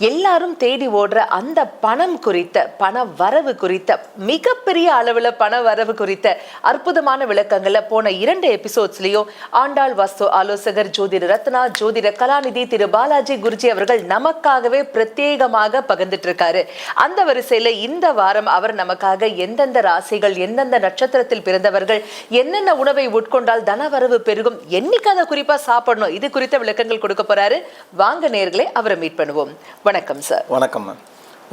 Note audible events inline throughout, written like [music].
எல்லாரும் தேடி ஓடுற அந்த பணம் குறித்த பண வரவு குறித்த மிகப்பெரிய அளவுல பண வரவு குறித்த அற்புதமான விளக்கங்களை போன இரண்டு எபிசோட்ஸ்லையும் ஆண்டாள் வாஸ்து ஆலோசகர் ஜோதிட ரத்னா ஜோதிட கலாநிதி திரு பாலாஜி குருஜி அவர்கள் நமக்காகவே பிரத்யேகமாக பகிர்ந்துட்டு இருக்காரு அந்த வரிசையில இந்த வாரம் அவர் நமக்காக எந்தெந்த ராசிகள் எந்தெந்த நட்சத்திரத்தில் பிறந்தவர்கள் என்னென்ன உணவை உட்கொண்டால் தனவரவு பெருகும் என்னைக்கு அதை குறிப்பாக சாப்பிடணும் இது குறித்த விளக்கங்கள் கொடுக்க போறாரு. வாங்க நேர்களை அவரை மீட் பண்ணுவோம். வணக்கம் சார் வணக்கம் மேம்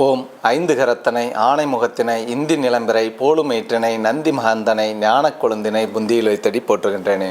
ஓம் ஐந்து கரத்தனை ஆணைமுகத்தினை இந்தி நிலம்பிரை போலுமேற்றினை நந்தி மகந்தனை ஞான கொழுந்தினை புந்தியில் வைத்தடி போற்றுகின்றேனே.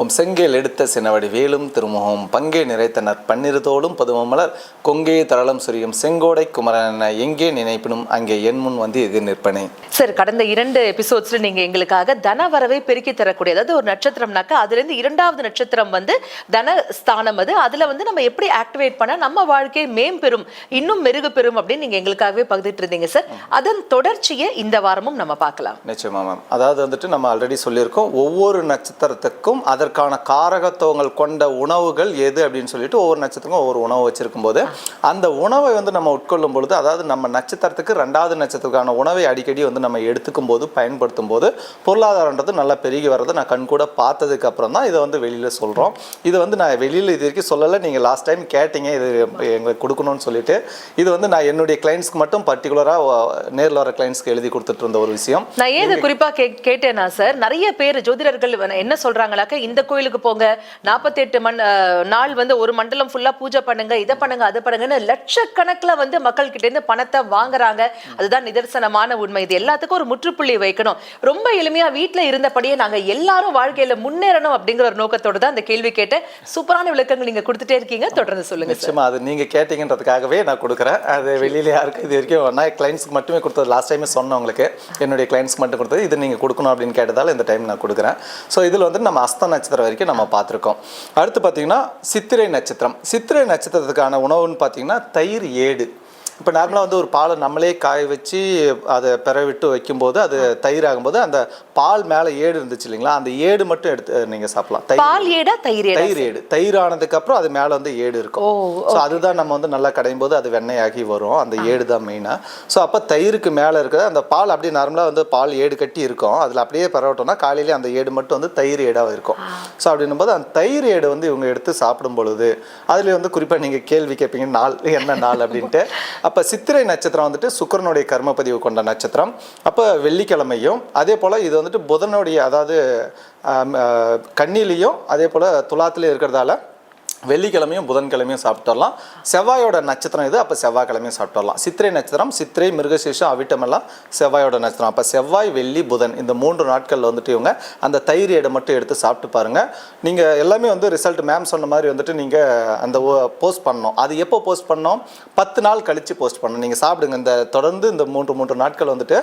ஓம் செங்கேல் எடுத்த சினவடி வேலும் திருமுகம் பங்கே நிறைத்தனர் பன்னிருதோளும் பதுமமலர் கொங்கே தரளம் சுரியும் செங்கோடை குமரன எங்கே நினைப்பினும் அங்கே என் முன் வந்து எதிர் நிற்பனே. சார் கடந்த இரண்டு எபிசோட்ஸ்ல நீங்க எங்களுக்காக தன வரவை பெருக்கி தரக்கூடிய அதாவது ஒரு நட்சத்திரம்னாக்கா அதுலேருந்து இரண்டாவது நட்சத்திரம் வந்து தன ஸ்தானம் அது. அதுல வந்து நம்ம எப்படி ஆக்டிவேட் பண்ணா நம்ம வாழ்க்கையை மேம்பெறும் இன்னும் மெருகு பெறும் அப்படின்னு நீங்க எங்களுக்காகவே பகிர்ந்துட்டு இருந்தீங்க சார் அதன் தொடர்ச்சியை இந்த வாரமும் நம்ம பார்க்கலாம். நிச்சயமா மேம் அதாவது வந்துட்டு நம்ம ஆல்ரெடி சொல்லியிருக்கோம் ஒவ்வொரு நட்சத்திரத்துக்கும் அதற்கான காரகத்துவங்கள் கொண்ட உணவுகள் எது அப்படின்னு சொல்லிட்டு ஒவ்வொரு நட்சத்திரமும் ஒவ்வொரு உணவு வச்சிருக்கும் போது அந்த உணவை வந்து நம்ம உட்கொள்ளும் பொழுது அதாவது நம்ம நட்சத்திரத்துக்கு ரெண்டாவது நட்சத்திரத்துக்கான உணவை அடிக்கடி வந்து நம்ம எடுத்துக்கும் போது பயன்படுத்தும் போது பொருளாதாரன்றது நல்லா பெருகி வர்றதை நான் கண் கூட பார்த்ததுக்கு அப்புறம் தான் இதை வந்து வெளியில் சொல்கிறோம் இது வந்து நான் வெளியில் இது வரைக்கும் சொல்லலை. நீங்கள் லாஸ்ட் டைம் கேட்டீங்க இது எங்களுக்கு கொடுக்கணும்னு சொல்லிட்டு. இது வந்து நான் என்னுடைய கிளைண்ட்ஸ்க்கு மட்டும் பர்டிகுலராக நேரில் வர கிளைண்ட்ஸ்க்கு எழுதி கொடுத்துட்டு இருந்த ஒரு விஷயம். நான் ஏன் இதை குறிப்பா கே கேட்டேன்னா சார் நிறைய பேர் ஜோதிடர்கள் என்ன சொல்றாங்களாக்க இந்த கோயிலுக்கு போங்க நாற்பத்தி எட்டு மண் நாள் வந்து ஒரு மண்டலம் ஃபுல்லா பூஜை பண்ணுங்க இதை பண்ணுங்க அதை பண்ணுங்கன்னு லட்சக்கணக்குல வந்து மக்கள் கிட்ட இருந்து பணத்தை வாங்குறாங்க. அதுதான் நிதர்சனமான உண்மை. இது எல்லாத்துக்கும் ஒரு முற்றுப்புள்ளி வைக்கணும். ரொம்ப எளிமையா வீட்ல இருந்தபடியே நாங்க எல்லாரும் வாழ்க்கையில முன்னேறணும் அப்படிங்கிற ஒரு நோக்கத்தோட தான் அந்த கேள்வி கேட்டேன். சூப்பரான விளக்கங்கள் நீங்க கொடுத்துட்டே இருக்கீங்க. தொடர்ந்து சொல்லுங்க சார். நிச்சயமா அது நீங்க கேட்டீங்கன்றதுக்காகவே நான் கொடுக்குறேன். அது வெளியில யாருக்கும் இது வரைக்கும் நான் கிளைண்ட்ஸ்க்கு மட்டுமே கொடுத்தது. லாஸ்ட் டைமே சொன்னேன் உங்களுக்கு என்னுடைய கிளைண்ட்ஸ்க்கு மட்டும் கொடுத்தது. இது நீங்கள் கொடுக்கணும் அப்படின்னு கேட்டதால் இந்த டைம் நான் கொடுக்குறேன். ஸோ இதில் வந்து நம்ம அஸ்த நட்சத்திரம் வரைக்கும் நம்ம பார்த்துருக்கோம். அடுத்து பார்த்தீங்கன்னா சித்திரை நட்சத்திரம். சித்திரை நட்சத்திரத்துக்கான உணவுன்னு பார்த்தீங்கன்னா தயிர் ஏடு. இப்போ நார்மலாக வந்து ஒரு பாலை நம்மளே காய வச்சு அதை பெற விட்டு வைக்கும்போது அது தயிர் ஆகும்போது அந்த பால் மேலே ஏடு இருந்துச்சு இல்லைங்களா? அந்த ஏடு மட்டும் எடுத்து நீங்கள் சாப்பிடலாம். தயிர் பால் ஏடா தயிர் தயிர் ஏடு. தயிர் ஆனதுக்கு அப்புறம் அது மேல வந்து ஏடு இருக்கும். ஸோ அதுதான் நம்ம வந்து நல்லா கடையும் போது அது வெண்ணெயாகி வரும். அந்த ஏடு தான் மெயினாக ஸோ அப்போ தயிருக்கு மேலே இருக்கிற அந்த பால் அப்படியே நார்மலாக வந்து பால் ஏடு கட்டி இருக்கும். அதில் அப்படியே பரவட்டோம்னா காலையிலே அந்த ஏடு மட்டும் வந்து தயிர் ஏடாக இருக்கும். ஸோ அப்படின்னும் போது அந்த தயிர் ஏடு வந்து இவங்க எடுத்து சாப்பிடும் பொழுது அதுலேயே வந்து குறிப்பாக நீங்கள் கேள்வி கேட்பீங்க நாள் என்ன நாள் அப்படின்ட்டு. அப்போ சித்திரை நட்சத்திரம் வந்துட்டு சுக்கிரனுடைய கர்மப்பதிவு கொண்ட நட்சத்திரம். அப்போ வெள்ளிக்கிழமையும் அதே போல் இது வந்துட்டு புதனுடைய அதாவது ஆம், கன்னிலையும் அதே போல் துலாத்துலேயும் இருக்கிறதால வெள்ளிக்கிழமையும் புதன்கிழமையும் சாப்பிட்டுடலாம். செவ்வாயோட நட்சத்திரம் இது அப்போ செவ்வாய்க்கிழமையும் சாப்பிட்டுடலாம். சித்திரை நட்சத்திரம் சித்திரை மிருகசீஷம் அவிட்டமெல்லாம் செவ்வாயோட நட்சத்திரம். அப்போ செவ்வாய் வெள்ளி புதன் இந்த மூன்று நாட்களில் வந்துட்டு இவங்க அந்த தயிர் எடை மட்டும் எடுத்து சாப்பிட்டு பாருங்கள் நீங்கள் எல்லாமே வந்து ரிசல்ட் மேம் சொன்ன மாதிரி வந்துட்டு நீங்கள் அந்த போஸ்ட் பண்ணணும். அது எப்போ போஸ்ட் பண்ணோம்? பத்து நாள் கழித்து போஸ்ட் பண்ணணும். நீங்கள் சாப்பிடுங்க. இந்த தொடர்ந்து இந்த மூன்று மூன்று நாட்கள் வந்துட்டு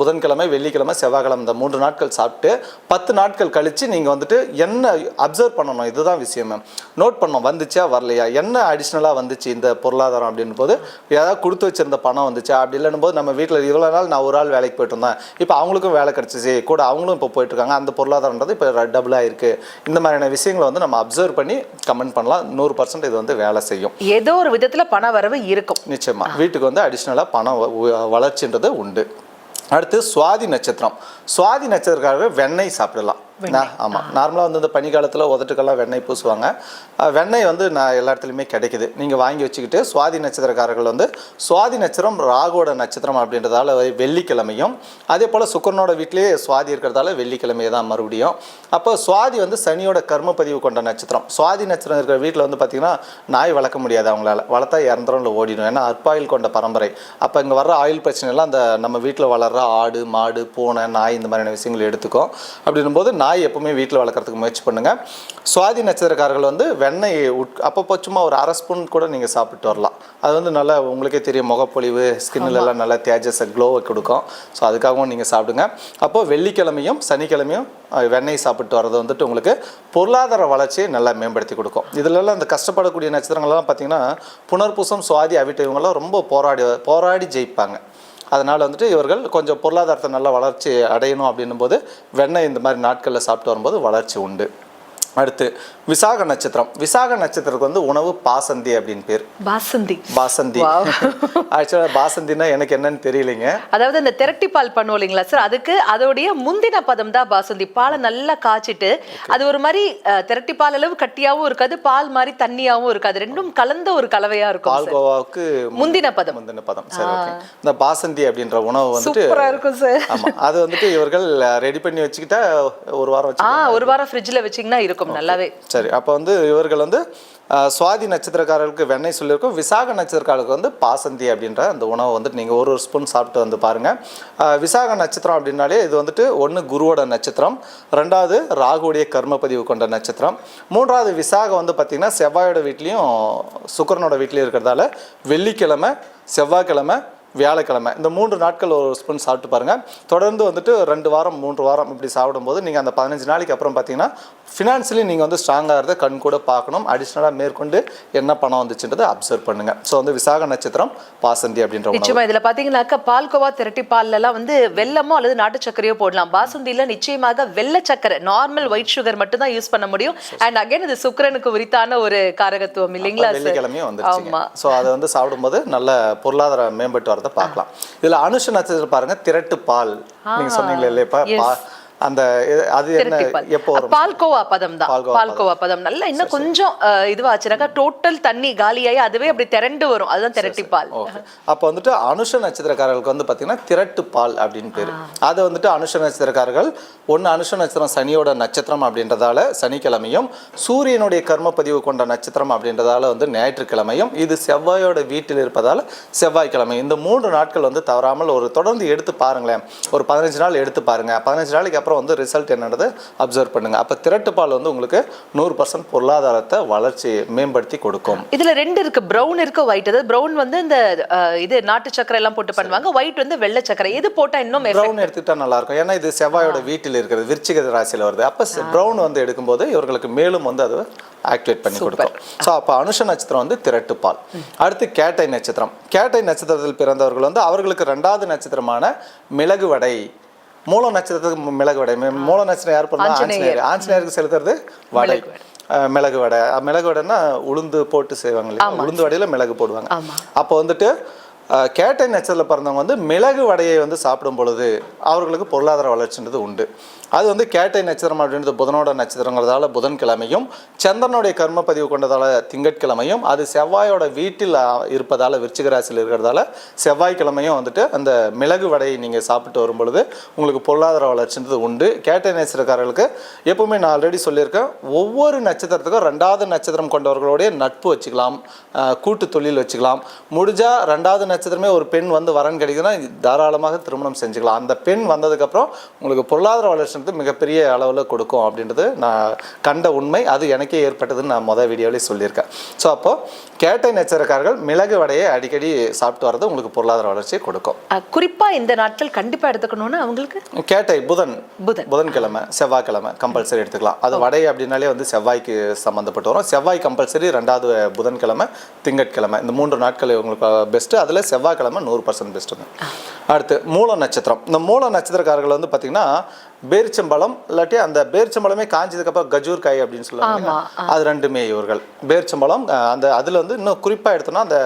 புதன்கிழமை வெள்ளிக்கிழமை செவ்வாய்க்கிழமை இந்த மூன்று நாட்கள் சாப்பிட்டு பத்து நாட்கள் கழித்து நீங்கள் வந்துட்டு என்ன அப்சர்வ் பண்ணணும்? இதுதான் விஷயம் மேம் நோட் பண்ணணும் வந்துச்சா வரலையா? என்ன அடிஷ்னலாக வந்துச்சு இந்த பொருளாதாரம் அப்படின்னும் போது ஏதாவது கொடுத்து வச்சிருந்த பணம் வந்துச்சா? அப்படி இல்லைன்னும் போது நம்ம வீட்டில் இவ்வளோ நாள் நான் ஒரு ஆள் வேலைக்கு போயிட்டு இருந்தேன். இப்போ அவங்களுக்கும் வேலை கிடச்சிச்சு. கூட அவங்களும் இப்போ போயிட்டு இருக்காங்க. அந்த பொருளாதாரன்றது இப்போ டபுளாக இருக்குது இந்த மாதிரியான விஷயங்களை வந்து நம்ம அப்சர்வ் பண்ணி கமெண்ட் பண்ணலாம். நூறு பர்சன்ட் இது வந்து வேலை செய்யும். ஏதோ ஒரு விதத்துல பண வரவு இருக்கும். நிச்சயமா. வீட்டுக்கு வந்து அடிஷ்னலாக பணம் வளர்ச்சின்றது உண்டு. அடுத்து சுவாதி நட்சத்திரம். சுவாதி நட்சத்திரக்காரங்க வெண்ணெய் சாப்பிடலாம். ஆமாம் நார்மலாக வந்து இந்த பனிக்காலத்தில் உதட்டுக்கெல்லாம் வெண்ணெய் பூசுவாங்க. வெண்ணெய் வந்து நான் எல்லா இடத்துலையுமே கிடைக்குது. நீங்கள் வாங்கி வச்சுக்கிட்டு சுவாதி நட்சத்திரக்காரர்கள் வந்து சுவாதி நட்சத்திரம் ராகுவோட நட்சத்திரம் அப்படின்றதால வெள்ளிக்கிழமையும் அதே போல் சுக்கரனோட வீட்டிலேயே சுவாதி இருக்கிறதால வெள்ளிக்கிழமையே தான் மறுபடியும். அப்போ சுவாதி வந்து சனியோட கர்ம பதிவு கொண்ட நட்சத்திரம். சுவாதி நட்சத்திரம் இருக்கிற வீட்டில் வந்து பார்த்திங்கன்னா நாய் வளர்க்க முடியாது அவங்களால. வளர்த்தா இறந்துரும் இல்லை ஓடிடும். ஏன்னா அற்பாயில் கொண்ட பரம்பரை. அப்போ இங்கே வர்ற ஆயில் பிரச்சனைலாம் அந்த நம்ம வீட்டில் வளர்கிற ஆடு மாடு பூனை நாய் இந்த மாதிரியான விஷயங்களை எடுத்துக்கும். அப்படின்னும் போது நாய் எப்பவுமே வீட்டில் வளர்க்குறதுக்கு முயற்சி பண்ணுங்கள் சுவாதி நட்சத்திரக்காரர்கள் வந்து வெண்ணெய் உட் அப்பப்போ சும்மா ஒரு அரை ஸ்பூன் கூட நீங்கள் சாப்பிட்டு வரலாம். அது வந்து நல்லா உங்களுக்கே தெரியும் முகப்பொழிவு ஸ்கின்னில் எல்லாம் நல்லா தேஜஸை க்ளோவை கொடுக்கும். ஸோ அதுக்காகவும் நீங்கள் சாப்பிடுங்க. அப்போது வெள்ளிக்கிழமையும் சனிக்கிழமையும் வெண்ணெய் சாப்பிட்டு வர்றது வந்துட்டு உங்களுக்கு பொருளாதார வளர்ச்சியை நல்லா மேம்படுத்தி கொடுக்கும். இதிலெல்லாம் இந்த கஷ்டப்படக்கூடிய நட்சத்திரங்கள்லாம் பார்த்தீங்கன்னா புனர்பூசம் சுவாதி அவிட்ட இவங்கெல்லாம் ரொம்ப போராடி போராடி ஜெயிப்பாங்க. அதனால் வந்துட்டு இவர்கள் கொஞ்சம் பொருளாதாரத்தை நல்லா வளர்ச்சி அடையணும் அப்படின்னும் போது வெண்ணெய் இந்த மாதிரி நாட்களில் சாப்பிட்டு வரும்போது வளர்ச்சி உண்டு. அடுத்து விசாக நட்சத்திரம். விசாக நட்சத்திரத்துக்கு வந்து உணவு பாசந்தி அப்படின்னு பேர். பாசந்தி. பாசந்தி. Wow. [laughs] ஆக்சுவலாக பாசந்தின்னா எனக்கு என்னன்னு தெரியலைங்க. அதாவது இந்த திரட்டி பால் பண்ணுவோம் இல்லைங்களா சார் அதுக்கு அதோடைய முந்தின பதம் தான் பாசந்தி. பாலை நல்லா காய்ச்சிட்டு அது ஒரு மாதிரி திரட்டி பால் அளவு கட்டியாவும் இருக்காது பால் மாதிரி தண்ணியாவும் இருக்காது. ரெண்டும் கலந்த ஒரு கலவையா இருக்கும். பால்கோவாவுக்கு முந்தின பதம். முந்தின பதம். சரி ஓகே இந்த பாசந்தி அப்படின்ற உணவு வந்துட்டு சூப்பரா இருக்கும் சார் ஆமா அது வந்துட்டு இவர்கள் ரெடி பண்ணி வச்சுக்கிட்டா ஒரு வாரம் ஒரு வாரம் ஃப்ரிட்ஜ்ல வச்சீங்கன்னா இருக்கும். நல்லாவே. சரி அப்போ வந்து இவர்கள் வந்து சுவாதி நட்சத்திரக்காரர்களுக்கு வெண்ணெய் சொல்லியிருக்கோம். விசாக நட்சத்திரக்காரர்களுக்கு வந்து பாசந்தி அப்படின்ற அந்த உணவை வந்துட்டு நீங்கள் ஒரு ஒரு ஸ்பூன் சாப்பிட்டு வந்து பாருங்கள் விசாக நட்சத்திரம் அப்படின்னாலே இது வந்துட்டு ஒன்று குருவோட நட்சத்திரம் ரெண்டாவது ராகுடைய கர்மப்பதிவு கொண்ட நட்சத்திரம் மூன்றாவது விசாக வந்து பார்த்திங்கன்னா செவ்வாயோட வீட்லேயும் சுக்கிரனோட வீட்லேயும் இருக்கிறதால வெள்ளிக்கிழமை செவ்வாய்க்கிழமை வியாழக்கிழமை. இந்த மூன்று நாட்கள் ஒரு ஸ்பூன் சாப்பிட்டு பாருங்கள் தொடர்ந்து வந்துட்டு ரெண்டு வாரம் மூன்று வாரம் இப்படி சாப்பிடும்போது நீங்கள் அந்த பதினஞ்சு நாளைக்கு அப்புறம் பார்த்தீங்கன்னா ஃபினான்ஷியலி நீங்கள் வந்து ஸ்ட்ராங்காக இருந்த கண் கூட பார்க்கணும். அடிஷ்னலாக மேற்கொண்டு என்ன பணம் வந்துச்சுன்றதை அப்சர்வ் பண்ணுங்கள் ஸோ வந்து விசாக நட்சத்திரம் பாசந்தி அப்படின்ற உணவு. நிச்சயமா இதுல பாத்தீங்கன்னாக்கா பால்கோவா திரட்டி பால்ல எல்லாம் வந்து வெல்லமோ அல்லது நாட்டு சர்க்கரையோ போடலாம். பாசுந்தில நிச்சயமாக வெள்ளை சர்க்கரை நார்மல் ஒயிட் சுகர் மட்டும் தான் யூஸ் பண்ண முடியும். அண்ட் அகைன் இது சுக்கிரனுக்கு உரித்தான ஒரு காரகத்துவம் இல்லைங்களா வெள்ளிக்கிழமையும் வந்துருச்சுங்க. ஆமா. ஸோ அதை வந்து சாப்பிடும்போது நல்ல பொருளாதார மேம்பட்டு வரதை பார்க்கலாம். இதில் அனுஷ நட்சத்திரம் பாருங்க திரட்டு பால். நீங்கள் சொன்னீங்களே இல்லையப்பா அந்த அது என்ன எப்போ பால்கோவா பதம் தான். பால்கோவா பதம். நல்லா இன்னும் கொஞ்சம் இதுவாச்சுனாக்கா டோட்டல் தண்ணி காலியாகி அதுவே அப்படி திரண்டு வரும். அதுதான் திரட்டி பால் அப்போ வந்துட்டு அனுஷ நட்சத்திரக்காரர்களுக்கு வந்து பார்த்தீங்கன்னா திரட்டு பால் அப்படின்னு பேர். அது வந்துட்டு அனுஷ நட்சத்திரக்காரர்கள் ஒன்று அனுஷ நட்சத்திரம் சனியோட நட்சத்திரம் அப்படின்றதால சனிக்கிழமையும் சூரியனுடைய கர்மப்பதிவு கொண்ட நட்சத்திரம் அப்படின்றதால வந்து ஞாயிற்றுக்கிழமையும் இது செவ்வாயோட வீட்டில் இருப்பதால செவ்வாய்க்கிழமை. இந்த மூன்று நாட்கள் வந்து தவறாமல் ஒரு தொடர்ந்து எடுத்து பாருங்களேன். ஒரு பதினஞ்சு நாள் எடுத்து பாருங்க. பதினஞ்சு நாளைக்கு அப்புறம் வந்து ரிசல்ட் என்னன்றதை அப்சர்வ் பண்ணுங்க. அப்போ திரட்டு பால் வந்து உங்களுக்கு நூறு பர்சன்ட் பொருளாதாரத்தை வளர்ச்சி மேம்படுத்தி கொடுக்கும். இதுல ரெண்டு இருக்கு. பிரவுன் இருக்கு ஒயிட் அதாவது பிரவுன் வந்து இந்த இது நாட்டு சக்கரை எல்லாம் போட்டு பண்ணுவாங்க. ஒயிட் வந்து வெள்ளை சக்கரை. எது போட்டா இன்னும் ப்ரௌன் எடுத்துக்கிட்டா நல்லா இருக்கும். ஏன்னா இது செவ்வாயோட வீட்டில் இருக்கிறது விருச்சிக ராசியில் வருது. அப்போ ப்ரௌன் வந்து எடுக்கும்போது இவர்களுக்கு மேலும் வந்து அது ஆக்டிவேட் பண்ணி கொடுக்கும். ஸோ அப்போ அனுஷ நட்சத்திரம் வந்து திரட்டு பால் அடுத்து கேட்டை நட்சத்திரம். கேட்டை நட்சத்திரத்தில் பிறந்தவர்கள் வந்து அவர்களுக்கு ரெண்டாவது நட்சத்திரமான மிளகு வடை மூல நட்சத்திரத்துக்கு மிளகு வடை. மூல நட்சத்திரம் யார் பண்ணா ஆஞ்சநேயர். ஆஞ்சநேயருக்கு செலுத்துறது வடை. மிளகு வடை. மிளகு வடைன்னா உளுந்து போட்டு செய்வாங்க இல்லையா? உளுந்து வடையில மிளகு போடுவாங்க. அப்போ வந்துட்டு கேட்டை நட்சத்திரத்தில் பிறந்தவங்க வந்து மிளகு வடையை வந்து சாப்பிடும் பொழுது அவர்களுக்கு பொருளாதார வளர்ச்சின்றது உண்டு. அது வந்து கேட்டை நட்சத்திரம் அப்படின்றது புதனோட நட்சத்திரங்கிறதால புதன்கிழமையும் சந்திரனுடைய கர்ம பதிவு கொண்டதால திங்கட்கிழமையும் அது செவ்வாயோட வீட்டில் இருப்பதால் விருச்சிகராசியில் இருக்கிறதால செவ்வாய்க்கிழமையும் வந்துட்டு அந்த மிளகு வடையை நீங்கள் சாப்பிட்டு வரும் பொழுது உங்களுக்கு பொருளாதார வளர்ச்சின்றது உண்டு. கேட்டை நட்சத்திரக்காரர்களுக்கு எப்பவுமே நான் ஆல்ரெடி சொல்லியிருக்கேன் ஒவ்வொரு நட்சத்திரத்துக்கும் ரெண்டாவது நட்சத்திரம் கொண்டவர்களுடைய நட்பு வச்சுக்கலாம் கூட்டு தொழில் வச்சுக்கலாம். முடிஞ்சால் ரெண்டாவது நட்சத்திரமே ஒரு பெண் வந்து வரன் கிடைக்குதுன்னா தாராளமாக திருமணம் செஞ்சுக்கலாம். அந்த பெண் வந்ததுக்கப்புறம் உங்களுக்கு பொருளாதார வளர்ச்சி வளர்ச்சின்றது மிகப்பெரிய அளவில் கொடுக்கும் அப்படின்றது நான் கண்ட உண்மை. அது எனக்கே ஏற்பட்டதுன்னு நான் மொதல் வீடியோவிலே சொல்லியிருக்கேன். ஸோ அப்போது கேட்டை நட்சத்திரக்காரர்கள் மிளகு வடையை அடிக்கடி சாப்பிட்டு வர்றது உங்களுக்கு பொருளாதார வளர்ச்சியை கொடுக்கும். அஹ், குறிப்பா இந்த நாட்கள் கண்டிப்பா எடுத்துக்கணும்னு அவங்களுக்கு? கேட்டை புதன். புதன். புதன்கிழமை செவ்வாய்க்கிழமை கம்பல்சரி எடுத்துக்கலாம். அது வடை அப்படின்னாலே வந்து செவ்வாய்க்கு சம்மந்தப்பட்டு வரும். செவ்வாய் கம்பல்சரி ரெண்டாவது புதன்கிழமை திங்கட்கிழமை. இந்த மூன்று நாட்கள் உங்களுக்கு பெஸ்ட்டு அதில் செவ்வாய்க்கிழமை நூறு பர்சன்ட் பெஸ்ட்டுங்க அடுத்து மூல நட்சத்திரம். இந்த மூல நட்சத்திரக்காரர்கள் வந்து பார்த்திங்கன்னா பேரிச்சம்பழம் இல்லாட்டி அந்த பேரிச்சம்பழமே காஞ்சதுக்கப்புறம் கஜூர் காய் அப்படின்னு சொல்லுவாங்க? அது ரெண்டுமே இவர்கள். பேரிச்சம்பழம் அந்த அதில் வந்து இன்னும் குறிப்பாக எடுத்தோம்னா அந்த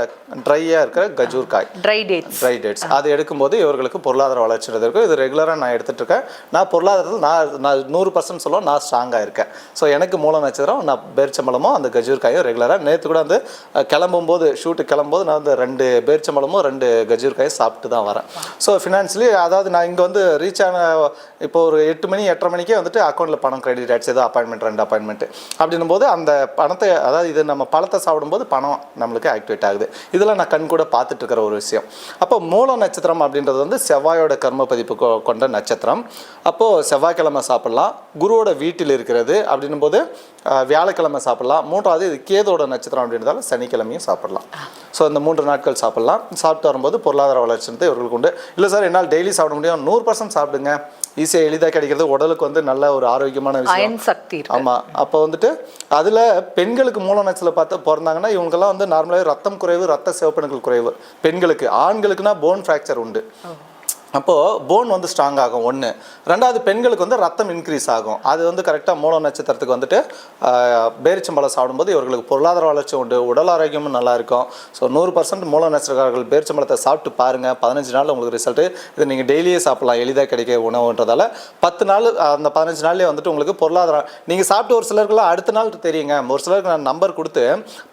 ட்ரையாக இருக்கிற கஜூர் காய். ட்ரை டேட்ஸ் ட்ரை டேட்ஸ் அது எடுக்கும்போது இவர்களுக்கு பொருளாதார வளர்ச்சின்றது இருக்கும் இது ரெகுலராக நான் எடுத்துட்டு இருக்கேன் நான் பொருளாதாரத்தில் நான் நான் நூறு பர்சன்ட் சொல்லுவோம் நான் ஸ்ட்ராங்காக இருக்கேன். ஸோ எனக்கு மூல நட்சத்திரம் நான் பேரிச்சம்பழமும் அந்த கஜூர் காயும் ரெகுலராக நேற்று கூட வந்து கிளம்பும்போது ஷூட்டு கிளம்பும்போது நான் வந்து ரெண்டு பேரிச்சம்பழமும் ரெண்டு கஜூர் காயும் சாப்பிட்டு தான் வரேன் ஸோ ஃபினான்ஷியலி அதாவது நான் இங்கே வந்து ரீச் ஆன இப்போ ஒரு எட்டு மணி எட்டரை மணிக்கே வந்துட்டு அக்கௌண்ட்டில் பணம் கிரெடிட் ஆகிடுச்சு ஏதோ அப்பாயின்மெண்ட் ரெண்டு அப்பாயின்மெண்ட் அப்படின்னும் போது அந்த பணத்தை அதாவது இது நம்ம பழத்தை சாப்பிடும்போது பணம் நம்மளுக்கு ஆக்டிவேட் ஆகுது. இதெல்லாம் நான் கண் கூட பார்த்துட்டு இருக்கிற ஒரு விஷயம். அப்போ மூல நட்சத்திரம் அப்படின்றது வந்து செவ்வாயோட கர்ம பதிப்பு கொ- கொண்ட நட்சத்திரம். அப்போது செவ்வாய்க்கிழமை சாப்பிட்லாம். குருவோட வீட்டில் இருக்கிறது அப்படின்னும் போது வியாழக்கிழமை சாப்பிடலாம். மூன்றாவது இது கேதோட நட்சத்திரம் அப்படின்றதால சனிக்கிழமையும் சாப்பிடலாம். ஸோ இந்த மூன்று நாட்கள் சாப்பிடலாம். சாப்பிட்டு வரும்போது பொருளாதார வளர்ச்சின்றது இவர்களுக்கு உண்டு. இல்லை சார் என்னால் டெய்லி சாப்பிட முடியும். நூறு பர்சன்ட் சாப்பிடுங்க. ஈஸியாக எளிதாக கிடைக்கிறது. உடலுக்கு வந்து நல்ல ஒரு ஆரோக்கியமான விஷயம். சக்தி ஆமாம் அப்போ வந்துட்டு அதில் பெண்களுக்கு மூல நட்சத்திரம் பார்த்து பிறந்தாங்கன்னா இவங்கெல்லாம் வந்து நார்மலாகவே ரத்தம் குறைவு ரத்த சிவப்பணுக்கள் குறைவு. பெண்களுக்கு. ஆண்களுக்குனா போன் ஃப்ராக்சர் உண்டு. அப்போது போன் வந்து ஸ்ட்ராங் ஆகும் ஒன்று ரெண்டாவது பெண்களுக்கு வந்து ரத்தம் இன்க்ரீஸ் ஆகும். அது வந்து கரெக்டாக மூல நட்சத்திரத்துக்கு வந்துட்டு பேரிச்சம்பழம் சாப்பிடும்போது இவர்களுக்கு பொருளாதார வளர்ச்சி உண்டு உடல் ஆரோக்கியமும் நல்லாயிருக்கும் ஸோ நூறு பர்சன்ட் மூல நட்சத்திரக்காரர்கள் பேரிச்சம்பழத்தை சாப்பிட்டு பாருங்கள் பதினஞ்சு நாள் உங்களுக்கு ரிசல்ட்டு இது நீங்கள் டெய்லியே சாப்பிடலாம் எளிதாக கிடைக்க உணவுன்றதால. பத்து நாள் அந்த பதினஞ்சு நாள்லேயே வந்துட்டு உங்களுக்கு பொருளாதாரம் நீங்கள் சாப்பிட்டு ஒரு சிலருக்குலாம் அடுத்த நாள் தெரியுங்க. ஒரு சிலருக்கு நான் நம்பர் கொடுத்து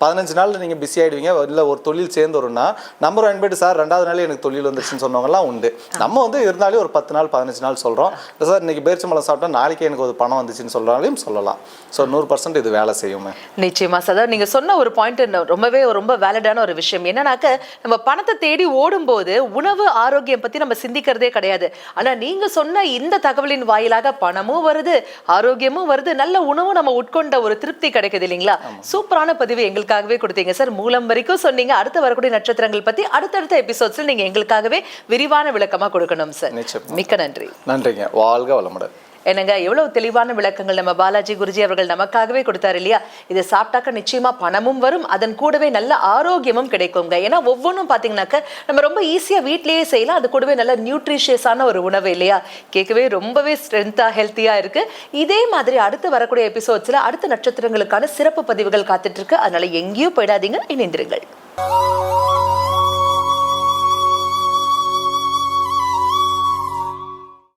பதினஞ்சு நாளில் நீங்கள் பிஸி ஆகிடுவீங்க இல்லை ஒரு தொழில் சேர்ந்து வரும்னா நம்பர் வாங்கிட்டு சார் ரெண்டாவது நாள் எனக்கு தொழில் வந்துருச்சுன்னு சொன்னவங்கலாம் உண்டு. நம்ம வந்து இருந்தாலே ஒரு பத்து நாள் பதினஞ்சு நாள் சொல்கிறோம் இல்லை சார் இன்னைக்கு பேரிச்சம்பழம் சாப்பிட்டா நாளைக்கு எனக்கு ஒரு பணம் வந்துச்சுன்னு சொல்கிறாலையும் சொல்லலாம். ஸோ நூறு பர்சன்ட் இது வேலை செய்யுமே. நிச்சயமா சார். அதாவது நீங்க சொன்ன ஒரு பாயிண்ட் ரொம்பவே ரொம்ப வேலிடான ஒரு விஷயம். என்னன்னாக்க நம்ம பணத்தை தேடி ஓடும்போது உணவு ஆரோக்கியம் பத்தி நம்ம சிந்திக்கிறதே கிடையாது. ஆனா நீங்க சொன்ன இந்த தகவலின் வாயிலாக பணமும் வருது ஆரோக்கியமும் வருது நல்ல உணவும் நம்ம உட்கொண்ட ஒரு திருப்தி கிடைக்குது இல்லைங்களா? சூப்பரான பதிவு எங்களுக்காகவே கொடுத்தீங்க சார். மூலம் வரைக்கும் சொன்னீங்க. அடுத்து வரக்கூடிய நட்சத்திரங்கள் பத்தி அடுத்தடுத்த எபிசோட்ஸ்ல நீங்க எங்களுக்காகவே விரிவான விளக்கமா கொடுக்கணும் சார். மிக்க நன்றி. நன்றிங்க. வாழ்க வளமுடன். என்னங்க எவ்வளவு தெளிவான விளக்கங்கள் நம்ம பாலாஜி குருஜி அவர்கள் நமக்காகவே கொடுத்தாரு இல்லையா? இதை சாப்பிட்டாக்க நிச்சயமா பணமும் வரும் அதன் கூடவே நல்ல ஆரோக்கியமும் கிடைக்குங்க. ஏன்னா ஒவ்வொன்றும் பார்த்தீங்கன்னாக்க நம்ம ரொம்ப ஈஸியா வீட்லயே செய்யலாம் அது கூடவே நல்ல நியூட்ரிஷியஸான ஒரு உணவு இல்லையா? கேட்கவே ரொம்பவே ஸ்ட்ரென்த்தா ஹெல்த்தியா இருக்கு. இதே மாதிரி அடுத்து வரக்கூடிய எபிசோட்ஸ்ல அடுத்த நட்சத்திரங்களுக்கான சிறப்பு பதிவுகள் காத்துட்டு இருக்கு. அதனால எங்கேயும் போயிடாதீங்க. இணைந்திருங்கள்.